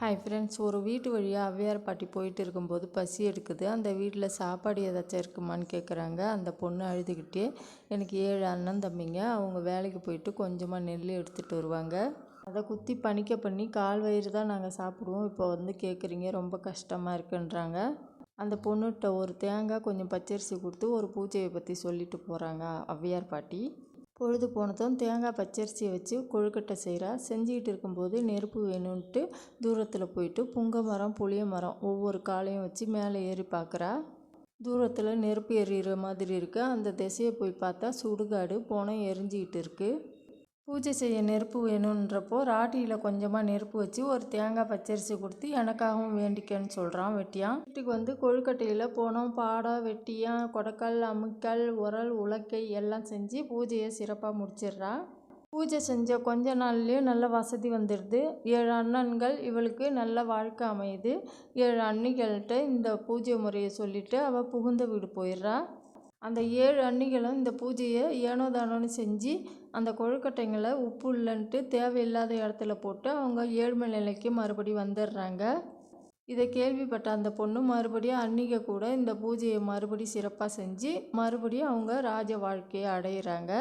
Hi friends ஒரு வீட்டு வழியாக ஔவையார் பாட்டி போயிட்டு இருக்கும்போது பசி எடுக்குது. அந்த வீட்டில் சாப்பாடு ஏதாச்சும் இருக்குமான்னு கேட்குறாங்க அந்த பொண்ணு அழுதுகிட்டே எனக்கு ஏழு அண்ணன் தம்பிங்க. அவங்க வேலைக்கு போயிட்டு கொஞ்சமாக நெல் எடுத்துகிட்டு வருவாங்க. அதை குத்தி பணிக்க பண்ணி கால் வயிறு தான் நாங்கள் சாப்பிடுவோம். இப்போ வந்து கேட்குறீங்க ரொம்ப கஷ்டமாக இருக்குன்றாங்க. அந்த பொண்ணுகிட்ட ஒரு தேங்காய் கொஞ்சம் பச்சரிசி கொடுத்து ஒரு பூஜையை பற்றி சொல்லிட்டு போகிறாங்க ஔவையார் பாட்டி. பொழுது போனதும் தேங்காய் பச்சரிசியை வச்சு கொழுக்கட்டை செய்கிறா செஞ்சுக்கிட்டு இருக்கும்போது நெருப்பு வேணும்ன்ட்டு தூரத்தில் போயிட்டு புங்க மரம் புளிய மரம் ஒவ்வொரு காலையும் வச்சு மேலே ஏறி பார்க்குறா தூரத்தில் நெருப்பு எறிகிற மாதிரி இருக்குது அந்த திசையை போய் பார்த்தா சுடுகாடு போனால் எரிஞ்சிக்கிட்டு இருக்குது பூஜை செய்ய நெருப்பு வேணுன்றப்போ ராட்டியில் கொஞ்சமாக நெருப்பு வச்சு ஒரு தேங்காய் பச்சரிசி கொடுத்து எனக்காகவும் வேண்டிக்கன்னு சொல்கிறான் வெட்டியான் வீட்டுக்கு வந்து கொழுக்கட்டையில் போனோம். பாடம் வெட்டியான் கொடக்கல் அமுக்கல் உரல் உலக்கை எல்லாம் செஞ்சு பூஜையை சிறப்பாக முடிச்சிடுறா. பூஜை செஞ்ச கொஞ்ச நாள்லேயே நல்ல வசதி வந்துடுது. ஏழு அண்ணன்கள் இவளுக்கு நல்ல வாழ்க்கை அமையுது. ஏழு அண்ணிகள்கிட்ட இந்த பூஜை முறையை சொல்லிவிட்டு அவள் புகுந்த வீடு போயிடுறா. அந்த ஏழு அன்னிகளும் இந்த பூஜையை ஏனோ தானோன்னு செஞ்சு அந்த கொழுக்கட்டைங்களை உப்பு இல்லைன்ட்டு தேவையில்லாத இடத்துல போட்டு அவங்க ஏழ்மை நிலைக்கு மறுபடி வந்துடுறாங்க. இதை கேள்விப்பட்ட அந்த பொண்ணு மறுபடியும் அன்னிக கூட இந்த பூஜையை மறுபடி சிறப்பாக செஞ்சு மறுபடியும் அவங்க ராஜ வாழ்க்கையை அடையிறாங்க.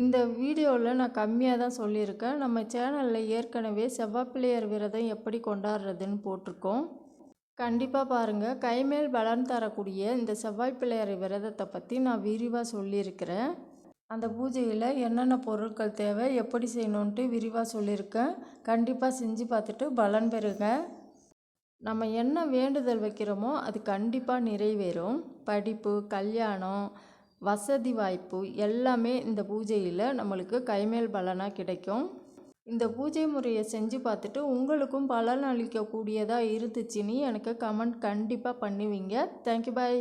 இந்த வீடியோவில் நான் கம்மியாக தான் சொல்லியிருக்கேன். நம்ம சேனலில் ஏற்கனவே செவ்வாப்பிள்ளையர் விரதம் எப்படி கொண்டாடுறதுன்னு போட்டிருக்கோம். கண்டிப்பாக பாருங்கள் கைமேல் பலன் தரக்கூடிய இந்த செவ்வாய் பிள்ளையார் விரதத்தை பற்றி நான் விரிவாக சொல்லியிருக்கிறேன். அந்த பூஜையில் என்னென்ன பொருட்கள் தேவை எப்படி செய்யணுன்ட்டு விரிவாக சொல்லியிருக்கேன். கண்டிப்பாக செஞ்சு பார்த்துட்டு பலன் பெறுங்க. நம்ம என்ன வேண்டுதல் வைக்கிறோமோ அது கண்டிப்பாக நிறைவேறும். படிப்பு கல்யாணம் வசதி வாய்ப்பு எல்லாமே இந்த பூஜையில் நம்மளுக்கு கைமேல் பலனாக கிடைக்கும். இந்த பூஜை முறையை செஞ்சு பார்த்துட்டு உங்களுக்கும் பலன் அளிக்கக்கூடியதாக இருந்துச்சுன்னு எனக்கு கமெண்ட் கண்டிப்பாக பண்ணுவீங்க. Thank you bye